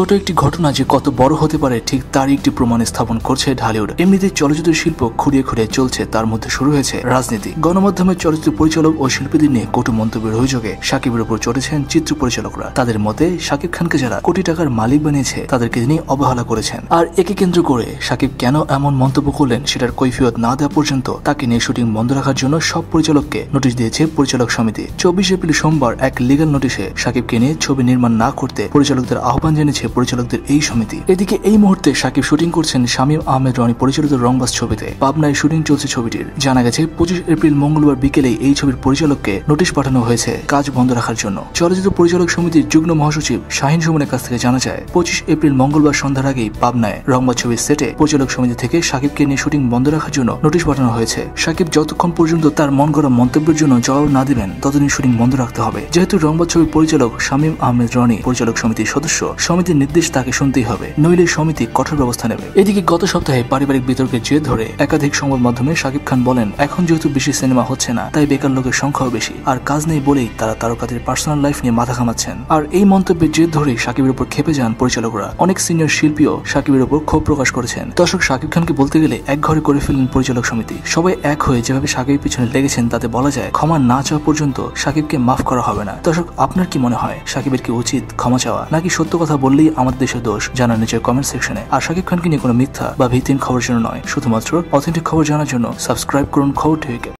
ছোট একটি ঘটনা যে কত বড় হতে পারে, ঠিক তারই একটি প্রমাণ স্থাপন করছে ঢালিউড। এমনিতে চলচ্চিত্র শিল্প খুঁড়িয়ে খুঁড়িয়ে চলছে, তার মধ্যে শুরু হয়েছে রাজনীতি। গণমাধ্যমের চলচ্চিত্র পরিচালক ও শিল্পীদের নিয়ে কটু মন্তব্যের অভিযোগে সাকিবের উপর চড়েছেন চিত্র পরিচালকরা। তাদের মতে, সাকিব খানকে যারা কোটি টাকার মালিক বানিয়েছে, তাদেরকে তিনি অবহেলা করেছেন। আর একে কেন্দ্র করে সাকিব কেন এমন মন্তব্য করলেন সেটার কৈফিয়ত না দেওয়া পর্যন্ত তাকে নিয়ে শুটিং বন্ধ রাখার জন্য সব পরিচালককে নোটিশ দিয়েছে পরিচালক সমিতি। চব্বিশ এপ্রিল সোমবার এক লিগাল নোটিশে সাকিবকে নিয়ে ছবি নির্মাণ না করতে পরিচালকদের আহ্বান জানিয়েছে পরিচালকদের এই সমিতি। এদিকে এই মুহূর্তে সাকিব শুটিং করছেন শামীম আহমেদ রনি পরিচালিত রংবাস ছবিতে। পাবনায় শুটিং চলছে ছবিটির। জানা গেছে, পঁচিশ এপ্রিল মঙ্গলবার বিকেলে এই ছবির পরিচালককে নোটিশ পাঠানো হয়েছে কাজ বন্ধ রাখার জন্য। চলচ্চিত্র পরিচালক সমিতির যুগ্ম মহাসচিব শাহিন সুমনের কাছ থেকে জানা যায়, পঁচিশ এপ্রিল মঙ্গলবার সন্ধ্যার আগেই পাবনায় রংবাস ছবির সেটে পরিচালক সমিতি থেকে সাকিবকে নিয়ে শুটিং বন্ধ রাখার জন্য নোটিশ পাঠানো হয়েছে। সাকিব যতক্ষণ পর্যন্ত তার মন গড়া মন্তব্যের জন্য জবাব না দিবেন, ততদিন শুটিং বন্ধ রাখতে হবে। যেহেতু রংবাদ ছবির পরিচালক শামীম আহমেদ রনি পরিচালক সমিতির সদস্য সমিতির নির্দেশ তাকে শুনতেই হবে, নইলে সমিতি কঠোর ব্যবস্থা নেবে। এদিকে গত সপ্তাহে পারিবারিক বিতর্কের জের ধরে একাধিক সংবাদ মাধ্যমে শাকিব খান বলেন, এখন যেহেতু বেশি সিনেমা হচ্ছে না, তাই বেকার লোকের সংখ্যাও বেশি। আর কাজ নেই বলেই তারা তারকাদের পার্সোনাল লাইফ নিয়ে মাথা ঘামাচ্ছেন। আর এই মন্তব্যের জের ধরেই সাকিবের উপর খেপে যান পরিচালকরা। অনেক সিনিয়র শিল্পীও সাকিবের উপর ক্ষোভ প্রকাশ করেছেন। দর্শক সাকিব খানকে বলতে গেলে এক ঘরে করে ফেললেন পরিচালক সমিতি। সবাই এক হয়ে যেভাবে সাকিবের পিছনে লেগেছেন, তাতে বলা যায় ক্ষমা না চাওয়া পর্যন্ত সাকিবকে মাফ করা হবে না। দর্শক, আপনার কি মনে হয়, সাকিবের কি উচিত ক্ষমা চাওয়া? নাকি সত্য কথা বললেই আমাদের দেশের দোষ, জানার নিচের কমেন্ট সেকশনে আর শাকিব খানকে নিয়ে কোনো মিথ্যা বা ভিত্তিহীন খবর জন্য নয়, শুধুমাত্র অথেন্টিক খবর জানার জন্য সাবস্ক্রাইব করুন খবর টিভিকে